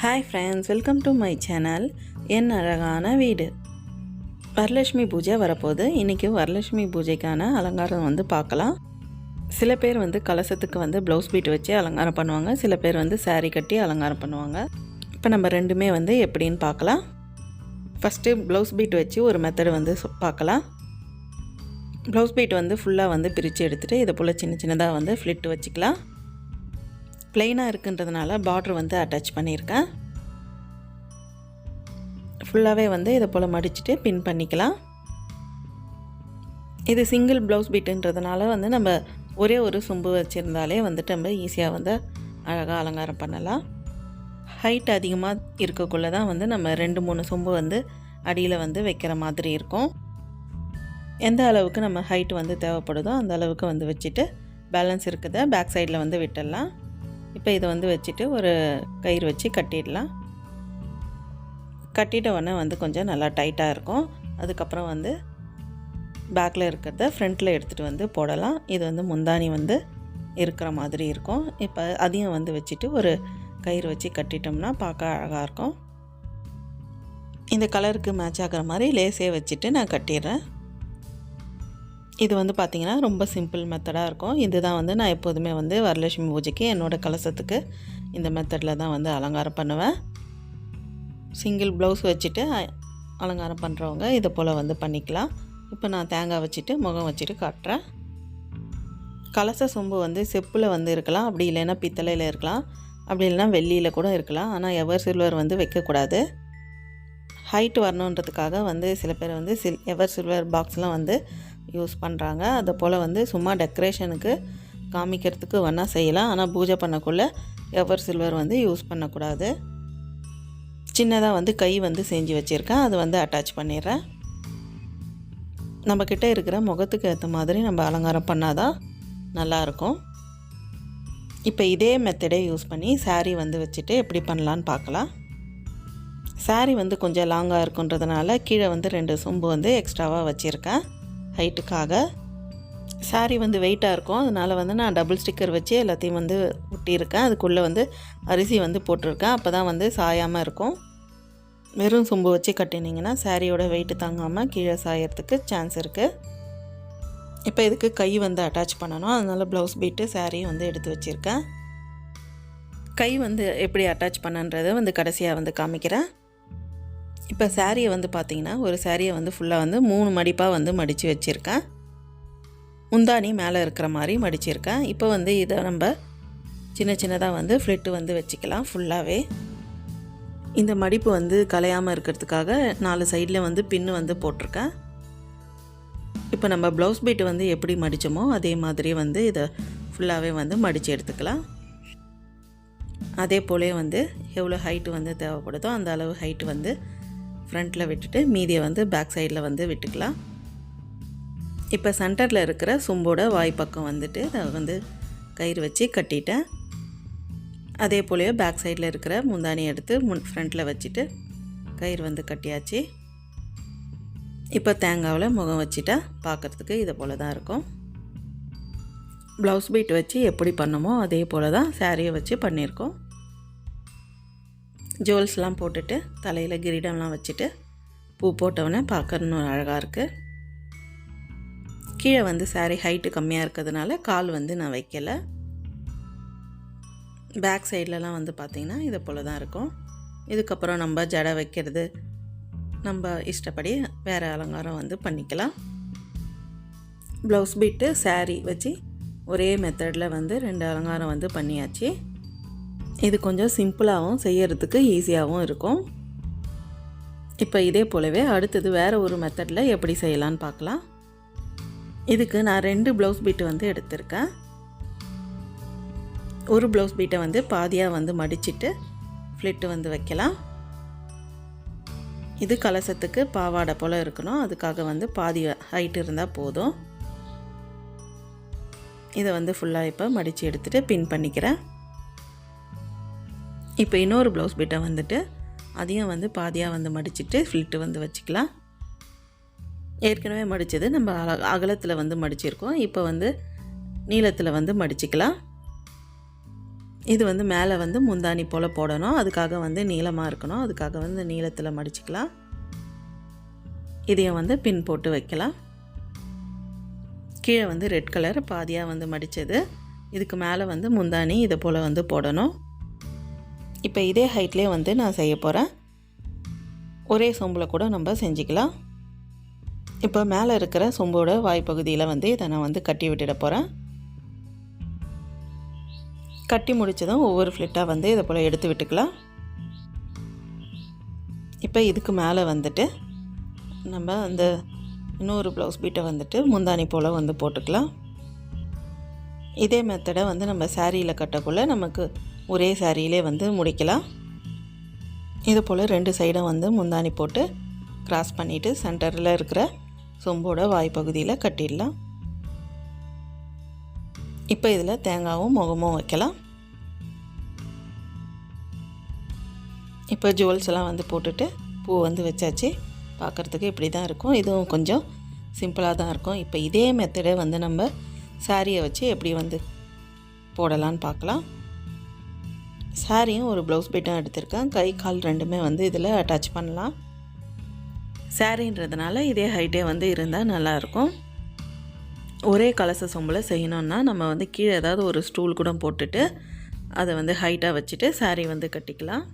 Hi friends welcome to my channel என் அழகான வீடு. வரலட்சுமி பூஜை வரப்போகுது. இன்றைக்கி வரலட்சுமி பூஜைக்கான அலங்காரம் வந்து பார்க்கலாம். சில பேர் வந்து கலசத்துக்கு வந்து ப்ளவுஸ் பீட் வச்சு அலங்காரம் பண்ணுவாங்க. சில பேர் வந்து சாரீ கட்டி அலங்காரம் பண்ணுவாங்க. இப்போ நம்ம ரெண்டுமே வந்து எப்படின்னு பார்க்கலாம். ஃபஸ்ட்டு ப்ளவுஸ் பீட் வச்சு ஒரு மெத்தடு வந்து பார்க்கலாம். ப்ளவுஸ் பீட் வந்து ஃபுல்லாக வந்து பிரித்து எடுத்துகிட்டு இதை போல் சின்ன சின்னதாக வந்து ஃப்ளிட் வச்சுக்கலாம். ப்ளெயினாக இருக்குன்றதுனால பார்ட்ரு வந்து அட்டாச் பண்ணியிருக்கேன். ஃபுல்லாகவே வந்து இதை போல் மடிச்சுட்டு பின் பண்ணிக்கலாம். இது சிங்கிள் ப்ளவுஸ் பீட்டுன்றதுனால வந்து நம்ம ஒரே ஒரு சொம்பு வச்சுருந்தாலே வந்துட்டு நம்ம ஈஸியாக வந்து அழகாக அலங்காரம் பண்ணலாம். ஹைட் அதிகமாக இருக்கக்குள்ள தான் வந்து நம்ம ரெண்டு மூணு சொம்பு வந்து அடியில் வந்து வைக்கிற மாதிரி இருக்கும். எந்த அளவுக்கு நம்ம ஹைட் வந்து தேவைப்படுதோ அந்த அளவுக்கு வந்து வச்சுட்டு பேலன்ஸ் இருக்கிறத பேக் சைடில் வந்து விட்டுடலாம். இப்போ இதை வந்து வச்சுட்டு ஒரு கயிறு வச்சு கட்டிடலாம். கட்டிட்ட உடனே வந்து கொஞ்சம் நல்லா டைட்டாக இருக்கும். அதுக்கப்புறம் வந்து பேக்கில் இருக்கிறத ஃப்ரண்ட்டில் எடுத்துகிட்டு வந்து போடலாம். இது வந்து முந்தானி வந்து இருக்கிற மாதிரி இருக்கும். இப்போ அதையும் வந்து வச்சுட்டு ஒரு கயிறு வச்சு கட்டிட்டோம்னா பார்க்க அழகாக இருக்கும். இந்த கலருக்கு மேட்ச் ஆகிற மாதிரி லேஸே வச்சுட்டு நான் கட்டிடுறேன். இது வந்து பார்த்திங்கன்னா ரொம்ப சிம்பிள் மெத்தடாக இருக்கும். இதுதான் வந்து நான் எப்போதுமே வந்து வரலட்சுமி பூஜைக்கு என்னோடய கலசத்துக்கு இந்த மெத்தடில் தான் வந்து அலங்காரம் பண்ணுவேன். சிங்கிள் ப்ளவுஸ் வச்சுட்டு அலங்காரம் பண்ணுறவங்க இதை போல் வந்து பண்ணிக்கலாம். இப்போ நான் தேங்காய் வச்சுட்டு முகம் வச்சுட்டு காட்டுறேன். கலச சொம்பு வந்து செப்பில் வந்து இருக்கலாம். அப்படி இல்லைன்னா பித்தளையில் இருக்கலாம். அப்படி இல்லைன்னா வெள்ளியில் கூட இருக்கலாம். ஆனால் எவர் சில்வர் வந்து வைக்கக்கூடாது. ஹைட் வரணுன்றதுக்காக வந்து சில பேர் வந்து சில் எவர் சில்வர் பாக்ஸ்லாம் வந்து யூஸ் பண்ணுறாங்க அதை போல் வந்து சும்மா டெக்கரேஷனுக்கு காமிக்கிறதுக்கு வேணால் செய்யலாம். ஆனால் பூஜை பண்ணக்குள்ளே எவர் சில்வர் வந்து யூஸ் பண்ணக்கூடாது. சின்னதாக வந்து கை வந்து செஞ்சு வச்சுருக்கேன். அது வந்து அட்டாச் பண்ணிடுறேன். நம்மக்கிட்ட இருக்கிற முகத்துக்கு ஏற்ற மாதிரி நம்ம அலங்காரம் பண்ணாதான் நல்லாயிருக்கும். இப்போ இதே மெத்தடே யூஸ் பண்ணி சாரீ வந்து வச்சுட்டு எப்படி பண்ணலான்னு பார்க்கலாம். saree வந்து கொஞ்சம் லாங்காக இருக்குன்றதுனால கீழே வந்து ரெண்டு சொம்பு வந்து எக்ஸ்ட்ராவாக வச்சுருக்கேன். ஹைட்டுக்காக saree வந்து வெயிட்டாக இருக்கும். அதனால் வந்து நான் டபுள் ஸ்டிக்கர் வச்சு எல்லாத்தையும் வந்து ஒட்டியிருக்கேன். அதுக்குள்ளே வந்து அரிசி வந்து போட்டிருக்கேன். அப்போ தான் வந்து சாயாமல் இருக்கும். வெறும் சொம்பு வச்சு கட்டினீங்கன்னா சாரியோட வெயிட்டு தாங்காமல் கீழே சாயறதுக்கு சான்ஸ் இருக்குது இப்போ இதுக்கு கை வந்து அட்டாச் பண்ணணும். அதனால் ப்ளவுஸ் பீட்டு சாரியும் வந்து எடுத்து வச்சுருக்கேன். கை வந்து எப்படி அட்டாச் பண்ணன்றதை வந்து கடைசியாக வந்து காமிக்கிறேன். இப்போ சாரியை வந்து பார்த்தீங்கன்னா ஒரு சாரியை வந்து ஃபுல்லாக வந்து மூணு மடிப்பாக வந்து மடித்து வச்சுருக்கேன். முந்தானி மேலே இருக்கிற மாதிரி மடிச்சிருக்கேன். இப்போ வந்து இதை நம்ம சின்ன சின்னதாக வந்து ஃப்ளிட்டு வந்து வச்சுக்கலாம் ஃபுல்லாகவே இந்த மடிப்பு வந்து கலையாமல் இருக்கிறதுக்காக நாலு சைடில் வந்து பின்னு வந்து போட்டிருக்கேன். இப்போ நம்ம ப்ளவுஸ் பீட் வந்து எப்படி மடித்தோமோ அதே மாதிரி வந்து இதை ஃபுல்லாகவே வந்து மடித்து எடுத்துக்கலாம். அதே போலே வந்து எவ்வளோ ஹைட்டு வந்து தேவைப்படுதோ அந்த அளவு ஹைட்டு வந்து ஃப்ரண்ட்டில் விட்டுட்டு மீதியை வந்து பேக் சைடில் வந்து விட்டுக்கலாம். இப்போ சென்டரில் இருக்கிற சும்போட வாய்ப்பக்கம் வந்துட்டு அதை வந்து கயிறு வச்சு கட்டிட்டேன். அதே போலவே பேக் சைடில் இருக்கிற முந்தானி எடுத்து முன் ஃப்ரண்ட்டில் வச்சுட்டு கயிறு வந்து கட்டியாச்சு. இப்போ தேங்காவில் முகம் வச்சுட்டா பார்க்குறதுக்கு இதை போல் தான் இருக்கும். ப்ளவுஸ் பீட் வச்சு எப்படி பண்ணமோ அதே போல் தான் சாரியை வச்சு பண்ணியிருக்கோம். ஜுவல்ஸ்லாம் போட்டுட்டு தலையில் கிரீடம்லாம் வச்சுட்டு பூ போட்டவுடனே பார்க்கணுன்னு அழகாக இருக்குது கீழே வந்து சாரீ ஹைட்டு கம்மியாக இருக்கிறதுனால கால் வந்து நான் வைக்கலை. பேக் சைட்லலாம் வந்து பார்த்திங்கன்னா இதை போல் தான் இருக்கும். இதுக்கப்புறம் நம்ம ஜடை வைக்கிறது நம்ம இஷ்டப்படி வேறு அலங்காரம் வந்து பண்ணிக்கலாம். ப்ளவுஸ் பீட்டு சாரீ வச்சு ஒரே மெத்தடில் வந்து ரெண்டு அலங்காரம் வந்து பண்ணியாச்சு. இது கொஞ்சம் சிம்பிளாகவும் செய்யறதுக்கு ஈஸியாகவும் இருக்கும். இப்போ இதே போலவே அடுத்தது வேறு ஒரு மெத்தடில் எப்படி செய்யலான்னு பார்க்கலாம். இதுக்கு நான் ரெண்டு ப்ளவுஸ் பீட்டு வந்து எடுத்திருக்கேன். ஒரு ப்ளவுஸ் பீட்டை வந்து பாதியாக வந்து மடிச்சிட்டு ஃப்ளிட்டு வந்து வைக்கலாம். இது கலசத்துக்கு பாவாடை போல் இருக்கணும். அதுக்காக வந்து பாதி ஹைட் இருந்தால் போதும். இதை வந்து ஃபுல்லாக இப்போ மடித்து எடுத்துகிட்டு பின் பண்ணிக்கிறேன். இப்போ இன்னொரு ப்ளவுஸ் பிட்டை வந்துட்டு அதையும் வந்து பாதியாக வந்து மடிச்சிட்டு ஃப்ளிட்டு வந்து வச்சுக்கலாம். ஏற்கனவே மடித்தது நம்ம அக அகலத்தில் வந்து மடிச்சிருக்கோம். இப்போ வந்து நீளத்தில் வந்து மடிச்சுக்கலாம். இது வந்து மேலே வந்து முந்தானி போல் போடணும். அதுக்காக வந்து நீளமாக இருக்கணும். அதுக்காக வந்து நீளத்தில் மடிச்சுக்கலாம். இதையும் வந்து பின் போட்டு வைக்கலாம். கீழே வந்து ரெட் கலர் பாதியாக வந்து மடித்தது இதுக்கு மேலே வந்து முந்தானி இதை போல் வந்து போடணும். இப்போ இதே ஹைட்லேயே வந்து நான் செய்ய போகிறேன் ஒரே சொம்பில் கூட நம்ம செஞ்சுக்கலாம். இப்போ மேலே இருக்கிற சொம்போட வாய்ப்பகுதியில் வந்து இதை நான் வந்து கட்டி விட்டுட போகிறேன் கட்டி முடித்ததும் ஒவ்வொரு ஃப்ளிட்டாக வந்து இதை போல் எடுத்து விட்டுக்கலாம். இப்போ இதுக்கு மேலே வந்துட்டு நம்ம அந்த இன்னொரு ப்ளவுஸ் பீட்டை வந்துட்டு முந்தானி போல் வந்து போட்டுக்கலாம். இதே மெத்தடை வந்து நம்ம சாரியில் கட்டக்குள்ளே நமக்கு ஒரே சாரியிலே வந்து முடிக்கலாம். இது போல் ரெண்டு சைடும் வந்து முந்தானி போட்டு கிராஸ் பண்ணிவிட்டு சென்டரில் இருக்கிற சொம்போட வாய்ப்பகுதியில் கட்டிடலாம். இப்போ இதில் தேங்காவும் முகமும் வைக்கலாம். இப்போ ஜுவல்ஸ் எல்லாம் வந்து போட்டுட்டு பூ வந்து வச்சாச்சு. பார்க்குறதுக்கு இப்படி தான் இருக்கும். இதுவும் கொஞ்சம் சிம்பிளாக தான் இருக்கும். இப்போ இதே மெத்தடை வந்து நம்ம சாரியை வச்சு எப்படி வந்து போடலான்னு பார்க்கலாம் சாரியும் ஒரு ப்ளவுஸ் பீட்டும் எடுத்திருக்கேன். கை கால் ரெண்டுமே வந்து இதில் அட்டாச் பண்ணலாம். சாரின்றதுனால இதே ஹைட்டே வந்து இருந்தால் நல்லாயிருக்கும். ஒரே கலச சொம்பில் செய்யணுன்னா நம்ம வந்து கீழே ஏதாவது ஒரு ஸ்டூல் கூட போட்டுட்டு அதை வந்து ஹைட்டாக வச்சுட்டு சாரீ வந்து கட்டிக்கலாம்.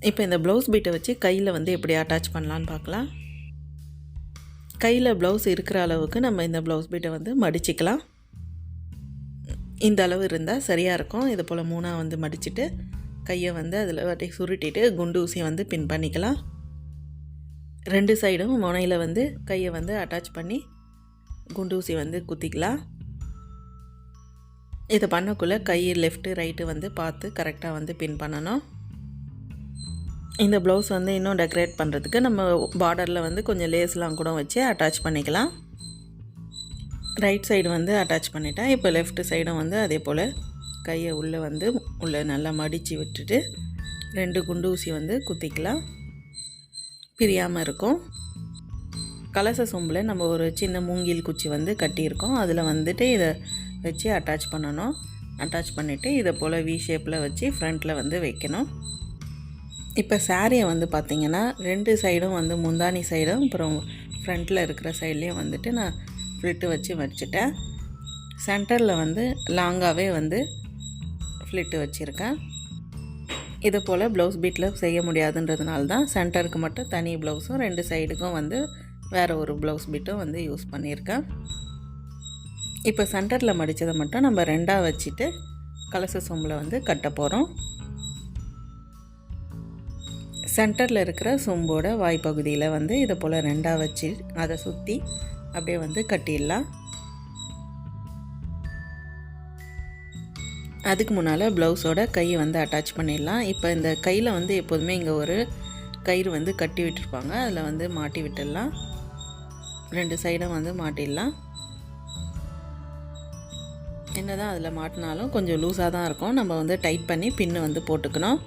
இப்போ இந்த ப்ளவுஸ் பீட்டை வச்சு கையில் வந்து எப்படி அட்டாச் பண்ணலான்னு பார்க்கலாம். கையில் ப்ளவுஸ் இருக்கிற அளவுக்கு நம்ம இந்த ப்ளவுஸ் பீட்டை வந்து மடிச்சிக்கலாம். இந்த அளவு இருந்தால் சரியாக இருக்கும். இது போல் மூணாக வந்து மடிச்சுட்டு கையை வந்து அதில் வாட்டி சுருட்டிட்டு குண்டு ஊசியை வந்து பின் பண்ணிக்கலாம். ரெண்டு சைடும் முனையில் வந்து கையை வந்து அட்டாச் பண்ணி குண்டு ஊசி வந்து குத்திக்கலாம். இதை பண்ணக்குள்ளே கை லெஃப்ட்டு ரைட்டு வந்து பார்த்து கரெக்டாக வந்து பின் பண்ணணும். இந்த ப்ளவுஸ் வந்து இன்னும் டெக்கரேட் பண்ணுறதுக்கு நம்ம பார்டரில் வந்து கொஞ்சம் லேஸ்லாம் கூட வச்சு அட்டாச் பண்ணிக்கலாம். ரைட் சைடு வந்து அட்டாச் பண்ணிட்டேன். இப்போ லெஃப்ட் சைடும் வந்து அதே போல் கையை உள்ளே வந்து உள்ளே நல்லா மடித்து விட்டுட்டு ரெண்டு குண்டு ஊசி வந்து குத்திக்கலாம். பிரியாமல் இருக்கும். கலச சொம்பில் நம்ம ஒரு சின்ன மூங்கில் குச்சி வந்து கட்டியிருக்கோம். அதில் வந்துட்டு இதை வச்சு அட்டாச் பண்ணணும். அட்டாச் பண்ணிவிட்டு இதை போல் வி ஷேப்பில் வச்சு ஃப்ரண்ட்டில் வந்து வைக்கணும். இப்போ சாரியை வந்து பார்த்திங்கன்னா ரெண்டு சைடும் வந்து முந்தானி சைடும் அப்புறம் ஃப்ரண்ட்டில் இருக்கிற சைட்லேயும் வந்துட்டு நான் ஃப்ளிட்டு வச்சு வச்சுட்டேன். சென்டரில் வந்து லாங்காகவே வந்து ஃப்ளிட்டு வச்சுருக்கேன். இது போல் ப்ளவுஸ் பீட்டில் செய்ய முடியாதுன்றதுனால தான் சென்டருக்கு மட்டும் தனி ப்ளவுஸும் ரெண்டு சைடுக்கும் வந்து வேறு ஒரு ப்ளவுஸ் பீட்டும் வந்து யூஸ் பண்ணியிருக்கேன். இப்போ சென்டரில் மடித்ததை மட்டும் நம்ம ரெண்டாக வச்சுட்டு கலச சொம்பில் வந்து கட்ட போகிறோம் சென்டரில் இருக்கிற சொம்போட வாய்ப்பகுதியில் வந்து இதை போல் ரெண்டாக வச்சு அதை சுற்றி அப்படியே வந்து கட்டிடலாம். அதுக்கு முன்னால் ப்ளவுஸோட கையை வந்து அட்டாச் பண்ணிடலாம். இப்போ இந்த கையில் வந்து எப்போதுமே இங்கே ஒரு கயிறு வந்து கட்டி விட்டுருப்பாங்க. அதில் வந்து மாட்டி விட்டுடலாம். ரெண்டு சைடும் வந்து மாட்டிடலாம். என்ன தான் அதில் மாட்டினாலும் கொஞ்சம் லூஸாக தான் இருக்கும். நம்ம வந்து டைட் பண்ணி பின்னு வந்து போட்டுக்கணும்.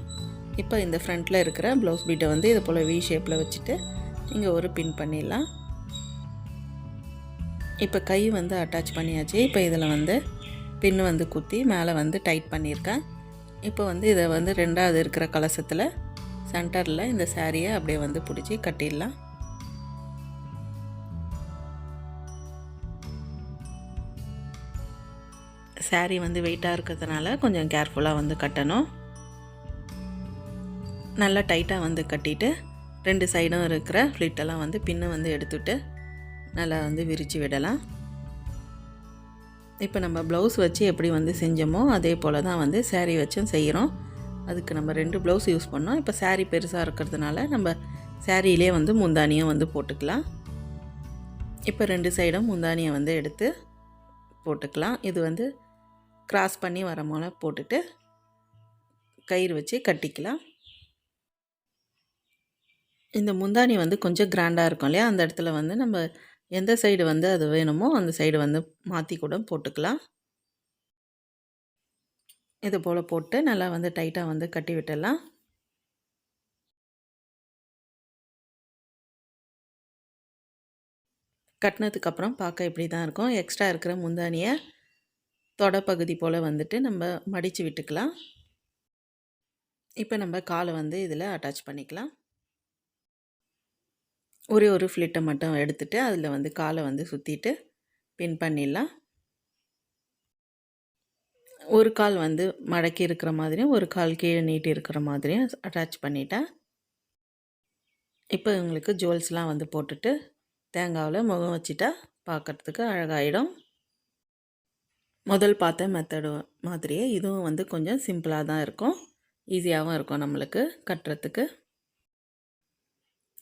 இப்போ இந்த ஃப்ரண்ட்டில் இருக்கிற ப்ளவுஸ் பீட்டை வந்து இது போல் வி ஷேப்பில் வச்சுட்டு இங்கே ஒரு பின் பண்ணிடலாம். இப்போ கை வந்து அட்டாச் பண்ணியாச்சு. இப்போ இதில் வந்து பின்னு வந்து குத்தி மேலே வந்து டைட் பண்ணியிருக்கேன். இப்போ வந்து இதை வந்து ரெண்டாவது இருக்கிற கலசத்தில் சென்டரில் இந்த சாரியை அப்படியே வந்து பிடிச்சி கட்டிடலாம். சாரீ வந்து வெயிட்டாக இருக்கிறதுனால கொஞ்சம் கேர்ஃபுல்லாக வந்து கட்டணும். நல்லா டைட்டாக வந்து கட்டிட்டு ரெண்டு சைடும் இருக்கிற ஃப்ளிட்டெல்லாம் வந்து பின்னை வந்து எடுத்துகிட்டு நல்லா வந்து விரித்து விடலாம். இப்போ நம்ம ப்ளவுஸ் வச்சு எப்படி வந்து செஞ்சோமோ அதே போல் தான் வந்து சேரீ வச்சும் செய்கிறோம். அதுக்கு நம்ம ரெண்டு ப்ளவுஸ் யூஸ் பண்ணோம். இப்போ சேரீ பெருசாக இருக்கிறதுனால நம்ம சேரீலே வந்து முந்தானியும் வந்து போட்டுக்கலாம். இப்போ ரெண்டு சைடும் முந்தானியை வந்து எடுத்து போட்டுக்கலாம். இது வந்து கிராஸ் பண்ணி வர போல் போட்டுட்டு கயிறு வச்சு கட்டிக்கலாம். இந்த முந்தானி வந்து கொஞ்சம் கிராண்டாக இருக்கும் இல்லையா? அந்த இடத்துல வந்து நம்ம எந்த சைடு வந்து அது வேணுமோ அந்த சைடு வந்து மாற்றி கூட போட்டுக்கலாம். இது போல் போட்டு நல்லா வந்து டைட்டாக வந்து கட்டி விட்டுடலாம். கட்டினதுக்கப்புறம் பார்க்க இப்படி தான் இருக்கும். எக்ஸ்ட்ரா இருக்கிற முந்தானியை தொடை பகுதி போல் வந்துட்டு நம்ம மடித்து விட்டுக்கலாம். இப்போ நம்ம காலை வந்து இதில் அட்டாச் பண்ணிக்கலாம். ஒரே ஒரு ஃப்ளிட்டை மட்டும் எடுத்துகிட்டு அதில் வந்து காலை வந்து சுற்றிட்டு பின் பண்ணிடலாம். ஒரு கால் வந்து மடக்கி இருக்கிற மாதிரியும் ஒரு கால் கீழே நீட்டி இருக்கிற மாதிரியும் அட்டாச் பண்ணிட்டேன் இப்போ உங்களுக்கு ஜுவல்ஸ்லாம் வந்து போட்டுட்டு தேங்காவில் முகம் வச்சுட்டா பார்க்குறதுக்கு அழகாயிடும். முதல் பார்த்த மெத்தடு மாதிரியே இதுவும் வந்து கொஞ்சம் சிம்பிளாக தான் இருக்கும். ஈஸியாகவும் இருக்கும் நம்மளுக்கு கட்டுறதுக்கு.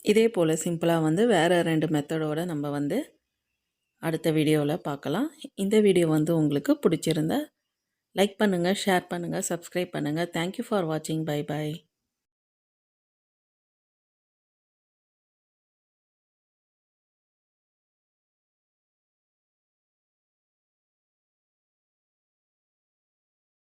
இதே போல் சிம்பிளாக வந்து வேறு ரெண்டு மெத்தடோடு நம்ம வந்து அடுத்த வீடியோவில் பார்க்கலாம் இந்த வீடியோ வந்து உங்களுக்கு பிடிச்சிருந்தா லைக் பண்ணுங்கள் ஷேர் பண்ணுங்கள் சப்ஸ்கிரைப் பண்ணுங்கள் தேங்க்யூ ஃபார் வாட்சிங் பை பை